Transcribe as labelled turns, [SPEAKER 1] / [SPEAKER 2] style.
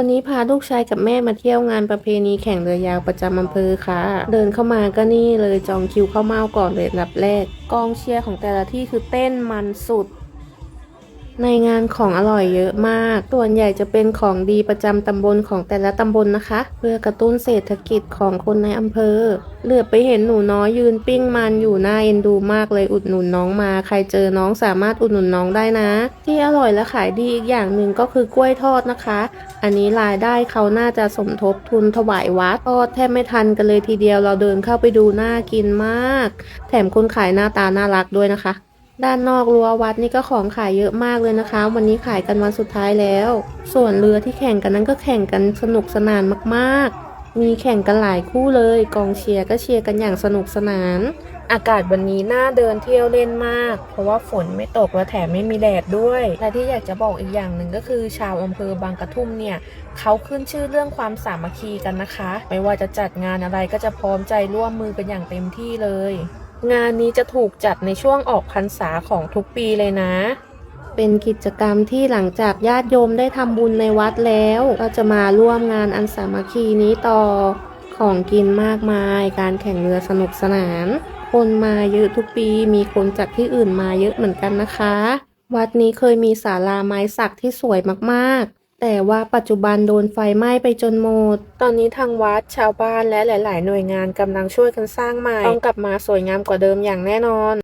[SPEAKER 1] วันนี้พาลูกชายกับแม่มาเที่ยวงานประเพณีแข่งเรือยาวประจำอำเภอค่ะ เดินเข้ามาก็นี่เลยจองคิวเข้าเมาก่อนเลยลับแรก กองเชียร์ของแต่ละที่คือเต้นมันสุด ในงานของอร่อยเยอะมาก ส่วนใหญ่จะเป็นของดีประจำตำบลของแต่ละตำบลนะคะ เพื่อกระตุ้นเศรษฐกิจของคนในอำเภอ เหลือบไปเห็นหนูน้อยยืนปิ้งมันอยู่หน้าเอ็นดูมากเลยอุดหนุนน้องมา ใครเจอน้องสามารถอุดหนุนน้องได้นะ ที่อร่อยและขายดีอีกอย่างหนึ่งก็คือกล้วยทอดนะคะ อันนี้รายได้เขาน่าจะสมทบทุนถวายวัดทอดแทบไม่ทันกันเลยทีเดียวเราเดินเข้าไปดูน่ากินมาก แถมคนขายหน้าตาน่ารักด้วยนะคะ ด้านนอกรั้ววัดนี่ก็ของขายเยอะมากเลยนะคะ วันนี้ขายกันวันสุดท้ายแล้ว ส่วนเรือที่แข่งกันนั้นก็แข่งกันสนุกสนานมากๆ มีแข่งกันหลายคู่เลย กองเชียร์ก็เชียร์กันอย่างสนุกสนาน อากาศวันนี้น่าเดินเที่ยวเล่นมาก เพราะว่าฝนไม่ตกและแถมไม่มีแดดด้วย และที่อยากจะบอกอีกอย่างหนึ่งก็คือชาวอำเภอบางกระทุ่มเนี่ยเขาขึ้นชื่อเรื่องความสามัคคีกันนะคะ ไม่ว่าจะจัดงานอะไรก็จะพร้อมใจร่วมมือกันอย่างเต็มที่เลย งานนี้จะถูกจัดในช่วงออกพรรษาของทุกปีเลยนะ เป็นกิจกรรมที่หลังจากญาติโยมได้ทำบุญในวัดแล้ว ก็จะมาร่วมงานอันสามัคคีนี้ต่อ ของกินมากมาย การแข่งเรือสนุกสนาน คนมาเยอะทุกปี มีคนจากที่อื่นมาเยอะเหมือนกันนะคะ วัดนี้เคยมีศาลาไม้สักที่สวยมากๆ แต่ว่าปัจจุบันโดนไฟไหม้ไปจนหมด ตอนนี้ทางวัดชาวบ้านและหลาย ๆ หน่วยงานกำลังช่วยกันสร้างใหม่ ต้องกลับมาสวยงามกว่าเดิมอย่างแน่นอน